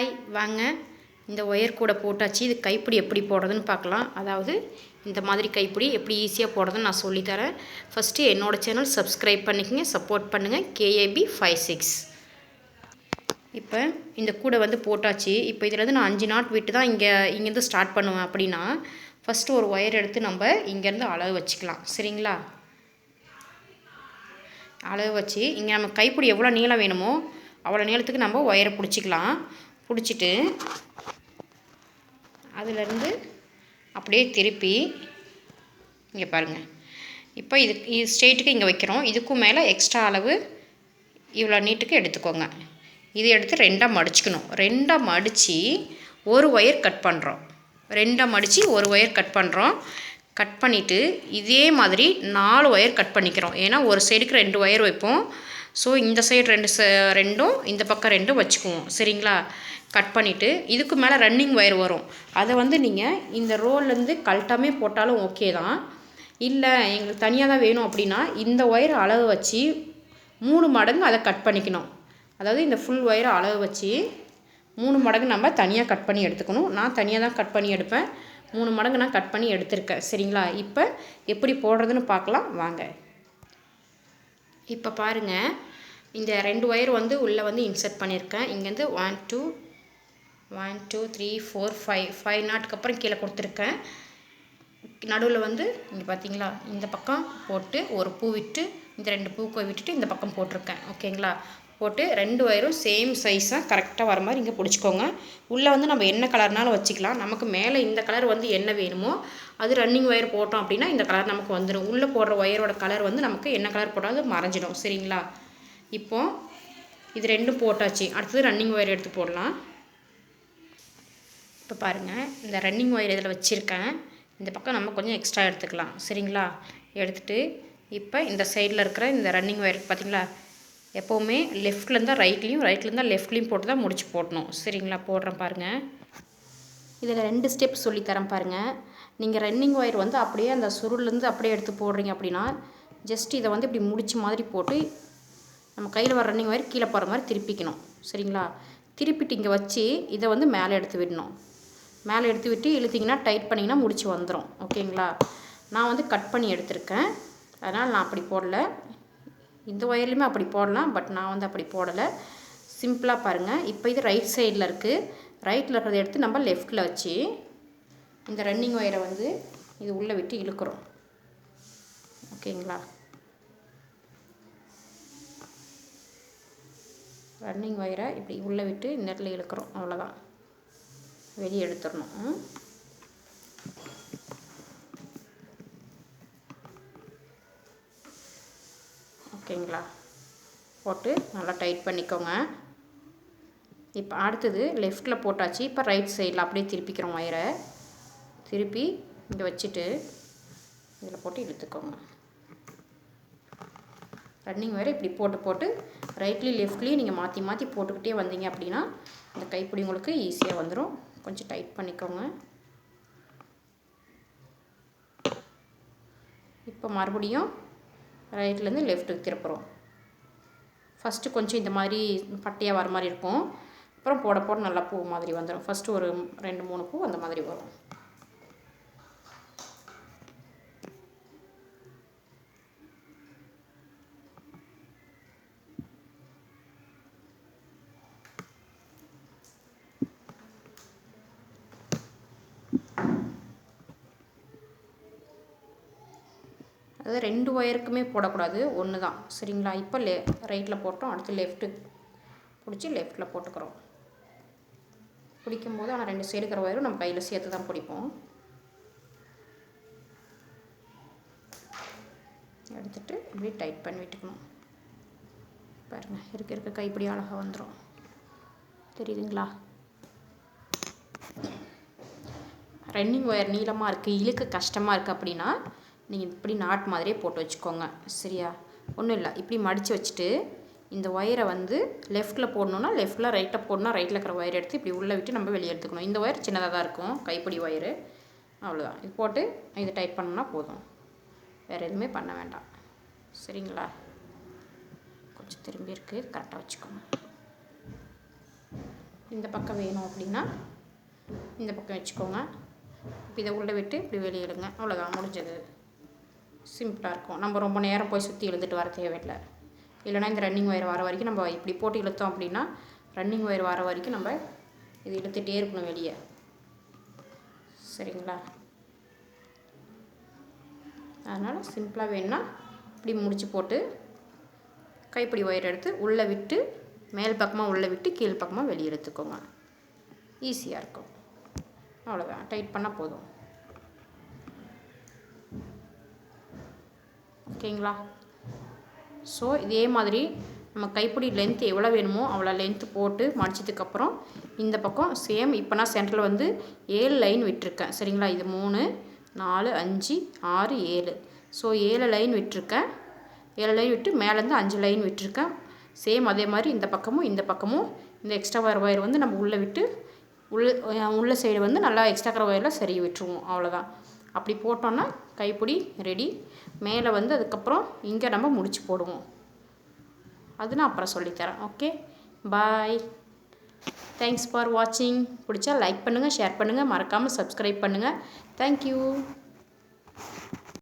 Hi வாங்க. இந்த wire கூட போட்டாச்சு. இது கைப்பிடி எப்படி போடுறதுன்னு பார்க்கலாம். அதாவது இந்த மாதிரி கைப்பிடி எப்படி ஈஸியாக போடுறதுன்னு நான் சொல்லித்தரேன். ஃபஸ்ட்டு என்னோடய சேனல் சப்ஸ்கிரைப் பண்ணிக்கங்க. சப்போர்ட் பண்ணுங்கள் கேஏபி ஃபைவ் சிக்ஸ் இப்போ இந்த கூடை வந்து போட்டாச்சு. இப்போ இதுலேருந்து நான் அஞ்சு நாட் விட்டு தான் இங்கே இங்கேருந்து ஸ்டார்ட் பண்ணுவேன் அப்படின்னா ஃபஸ்ட்டு ஒரு ஒயர் எடுத்து நம்ம இங்கேருந்து அளவு வச்சுக்கலாம். சரிங்களா? அளவு வச்சு இங்கே நம்ம கைப்பிடி எவ்வளோ நீளம் வேணுமோ அவ்வளோ நீளத்துக்கு நம்ம ஒயரை பிடிச்சிக்கலாம். பிடிச்சிட்டு அதிலேருந்து அப்படியே திருப்பி இங்கே பாருங்கள் இப்போ இது இது ஸ்ட்ரெயிட்டுக்கு இங்கே வைக்கிறோம். இதுக்கும் மேலே எக்ஸ்ட்ரா அளவு இவ்வளோ நீட்டுக்கு எடுத்துக்கோங்க. இது எடுத்து ரெண்டாக மடிச்சுக்கணும். ரெண்டாக மடித்து ஒரு ஒயர் கட் பண்ணுறோம் ரெண்டாக மடித்து ஒரு ஒயர் கட் பண்ணுறோம் கட் பண்ணிவிட்டு இதே மாதிரி நாலு ஒயர் கட் பண்ணிக்கிறோம். ஏன்னா ஒரு சைடுக்கு ரெண்டு ஒயர் வைப்போம். ஸோ இந்த சைடு ரெண்டு ச ரெண்டும் இந்த பக்கம் ரெண்டும் வச்சுக்குவோம். சரிங்களா? கட் பண்ணிவிட்டு இதுக்கு மேலே ரன்னிங் ஒயர் வரும். அதை வந்து நீங்கள் இந்த ரோல்லேருந்து கழட்டாமே போட்டாலும் ஓகே தான். இல்லை எங்களுக்கு தனியாக தான் வேணும் அப்படின்னா இந்த ஒயர் அளவு வச்சு மூணு மடங்கு அதை கட் பண்ணிக்கணும். அதாவது இந்த ஃபுல் ஒயரை அளவு வச்சு மூணு மடங்கு நம்ம தனியாக கட் பண்ணி எடுத்துக்கணும். நான் தனியாக தான் கட் பண்ணி எடுப்பேன். மூணு மடங்கு நான் கட் பண்ணி எடுத்திருக்கேன். சரிங்களா? இப்போ எப்படி போடுறதுன்னு பார்க்கலாம். வாங்க. இப்போ பாருங்கள் இந்த ரெண்டு ஒயர் வந்து உள்ளே வந்து இன்சர்ட் பண்ணியிருக்கேன் இங்கேருந்து one two one two three four five five நாட்டுக்கு அப்புறம் கீழே கொடுத்துருக்கேன். நடுவில் வந்து இங்கே பார்த்தீங்களா இந்த பக்கம் போட்டு ஒரு பூ விட்டு இந்த ரெண்டு பூக்கை விட்டுட்டு இந்த பக்கம் போட்டிருக்கேன். ஓகேங்களா? போட்டு ரெண்டு ஒயரும் சேம் சைஸாக கரெக்டாக வர மாதிரி இங்கே பிடிச்சிக்கோங்க. உள்ளே வந்து நம்ம என்ன கலர்னாலும் வச்சுக்கலாம். நமக்கு மேலே இந்த கலர் வந்து என்ன வேணுமோ அது ரன்னிங் ஒயர் போட்டோம் அப்படின்னா இந்த கலர் நமக்கு வந்துடும் உள்ளே போடுற ஒயரோட கலர் வந்து நமக்கு என்ன கலர் போட்டாலும் மறைஞ்சிடும். சரிங்களா? இப்போது இது ரெண்டும் போட்டாச்சு. அடுத்தது ரன்னிங் ஒயர் எடுத்து போடலாம். இப்போ பாருங்கள் இந்த ரன்னிங் ஒயர் இதில் வச்சுருக்கேன். இந்த பக்கம் நம்ம கொஞ்சம் எக்ஸ்ட்ரா எடுத்துக்கலாம். சரிங்களா? எடுத்துகிட்டு இப்போ இந்த சைடில் இருக்கிற இந்த ரன்னிங் ஒயர் பார்த்தீங்களா எப்போவுமே லெஃப்ட்லேருந்து தான் ரைட்லேயும் ரைட்லேருந்து தான் லெஃப்ட்லேயும் போட்டு தான் முடிச்சு போடணும். சரிங்களா? போடுறேன் பாருங்கள் இதில் ரெண்டு ஸ்டெப் சொல்லித்தரேன் பாருங்கள் நீங்கள் ரன்னிங் ஒயர் வந்து அப்படியே அந்த சுருள்லேருந்து அப்படியே எடுத்து போடுறீங்க அப்படின்னா ஜஸ்ட் இதை வந்து இப்படி முடிச்சு மாதிரி போட்டு நம்ம கையில் வர ரன்னிங் ஒயர் கீழே போகிற மாதிரி திருப்பிக்கணும். சரிங்களா? திருப்பிட்டு இங்கே வச்சு இதை வந்து மேலே எடுத்து விடணும். மேலே எடுத்து விட்டு இழுத்திங்கன்னா டைட் பண்ணிங்கன்னா முடிச்சு வந்துடும் ஓகேங்களா? நான் வந்து கட் பண்ணி எடுத்திருக்கேன். அதனால் நான் அப்படி போடல. இந்த ஒயர்லையுமே அப்படி போடலாம் பட் நான் வந்து அப்படி போடலை. சிம்பிளாக பாருங்கள் இப்போ இது ரைட் சைடில் இருக்குது ரைட்டில் இருக்கிறத எடுத்து நம்ம லெஃப்ட்டில் வச்சு இந்த ரன்னிங் ஒயரை வந்து இது உள்ளே விட்டு இழுக்கிறோம். ஓகேங்களா? ரன்னிங் ஒயரை இப்படி உள்ளே விட்டு இந்த இடத்துல இழுக்கிறோம். அவ்வளோதான் வெளியே எடுத்துடணும். ஓகேங்களா? போட்டு நல்லா டைட் பண்ணிக்கோங்க. இப்போ அடுத்தது லெஃப்ட்டில் போட்டாச்சு. இப்போ ரைட் சைடில் அப்படியே திருப்பிக்கிறோம் ஒயரை திருப்பி இங்கே வச்சுட்டு இதில் போட்டு இழுத்துக்கோங்க. ரன்னிங் ஒயரை இப்படி போட்டு போட்டு ரைட்லேயும் லெஃப்ட்லேயும் நீங்கள் மாற்றி மாற்றி போட்டுக்கிட்டே வந்தீங்க அப்படின்னா இந்த கைப்பிடி உங்களுக்கு ஈஸியாக வந்துடும் கொஞ்சம் டைட் பண்ணிக்கோங்க. இப்போ மறுபடியும் ரைட்லேருந்து லெஃப்ட்டுக்கு திருப்புறோம் ஃபஸ்ட்டு கொஞ்சம் இந்த மாதிரி பட்டையாக வர மாதிரி இருக்கும். அப்புறம் போட போட நல்லா பூ மாதிரி வந்துடும் ஃபஸ்ட்டு ஒரு ரெண்டு மூணு பூ அந்த மாதிரி வரும். அதாவது ரெண்டு ஒயருக்குமே போடக்கூடாது ஒன்று தான் சரிங்களா? இப்போ லெ ரைட்டில் போட்டோம் அடுத்து லெஃப்ட்டு பிடிச்சி லெஃப்ட்டில் போட்டுக்கிறோம். பிடிக்கும்போது ஆனால் ரெண்டு சைடு இருக்கிற ஒயரும் நம்ம கையில் சேர்த்து தான் பிடிப்போம். எடுத்துகிட்டு இப்படி டைட் பண்ணி விட்டுக்கணும். பாருங்கள் இருக்க இருக்க கைப்பிடி அழகாக வந்துடும் தெரியுதுங்களா? ரன்னிங் ஒயர் நீளமாக இருக்குது இழுக்க கஷ்டமாக இருக்குது அப்படின்னா நீங்கள் இப்படி நாட் மாதிரியே போட்டு வச்சுக்கோங்க. சரியா? ஒன்றும் இல்லை. இப்படி மடித்து வச்சுட்டு இந்த ஒயரை வந்து லெஃப்ட்டில் போடணுன்னா லெஃப்ட்டில் ரைட்டில் போடணும் ரைட்டில் இருக்கிற ஒயர் எடுத்து இப்படி உள்ளே விட்டு நம்ம வெளியே எடுத்துக்கணும். இந்த ஒயர் சின்னதாக தான் இருக்கும். கைப்பிடி ஒயரு அவ்வளோதான் இது போட்டு இது டைட் பண்ணோம்னா போதும். வேறு எதுவுமே பண்ண வேண்டாம். சரிங்களா? கொஞ்சம் திரும்பி இருக்குது கரெக்டாக வச்சுக்கோங்க. இந்த பக்கம் வேணும் அப்படின்னா இந்த பக்கம் வச்சுக்கோங்க. இப்போ இதை உள்ளே விட்டு இப்படி வெளியிடுங்க அவ்வளோதான் முடிஞ்சது. சிம்பிளாக இருக்கும். நம்ம ரொம்ப நேரம் போய் சுற்றி இழுத்துட்டு வர தேவையில்லை. இல்லைனா இந்த ரன்னிங் ஒயர் வர வரைக்கும் நம்ம இப்படி போட்டு இழுத்தோம் அப்படின்னா ரன்னிங் ஒயர் வர வரைக்கும் நம்ம இது இழுத்துகிட்டே இருக்கணும் வெளியே. சரிங்களா? அதனால் சிம்பிளாக வேணும்னா இப்படி முடிச்சு போட்டு கைப்பிடி ஒயர் எடுத்து உள்ளே விட்டு மேல் பக்கமாக உள்ளே விட்டு கீழ் பக்கமாக வெளியே எடுத்துக்கோங்க ஈஸியாக இருக்கும். அவ்வளோதான் டைட் பண்ணால் போதும். ஓகேங்களா? ஸோ இதே மாதிரி நம்ம கைப்பிடி லென்த் எவ்வளோ வேணுமோ அவ்வளோ லென்த்து போட்டு மடிச்சதுக்கப்புறம் இந்த பக்கம் சேம் இப்போ நான் சென்டரில் வந்து ஏழு லைன் விட்டுருக்கேன். சரிங்களா? இது மூணு நாலு அஞ்சு ஆறு ஏழு. ஸோ ஏழு லைன் விட்டுருக்கேன். ஏழு லைன் விட்டு மேலேருந்து அஞ்சு லைன் விட்டுருக்கேன். சேம் அதே மாதிரி இந்த பக்கமும் இந்த பக்கமும் இந்த எக்ஸ்ட்ரா வயர் ஒயர் வந்து நம்ம உள்ளே விட்டு உள்ள உள்ள சைடு வந்து நல்லா எக்ஸ்ட்ரா ஒயரில் சரி விட்டுருவோம் அவ்வளோதான் அப்படி போட்டோன்னா கைப்பிடி ரெடி. மேலே வந்து அதுக்கப்புறம் இங்கே நம்ம முடிச்சு போடுவோம். அது நான் அப்புறம் சொல்லித்தரேன். ஓகே? பாய் தேங்க்ஸ் ஃபார் வாட்சிங் பிடிச்சா லைக் பண்ணுங்கள் ஷேர் பண்ணுங்கள் மறக்காமல் சப்ஸ்கிரைப் பண்ணுங்கள் தேங்க்யூ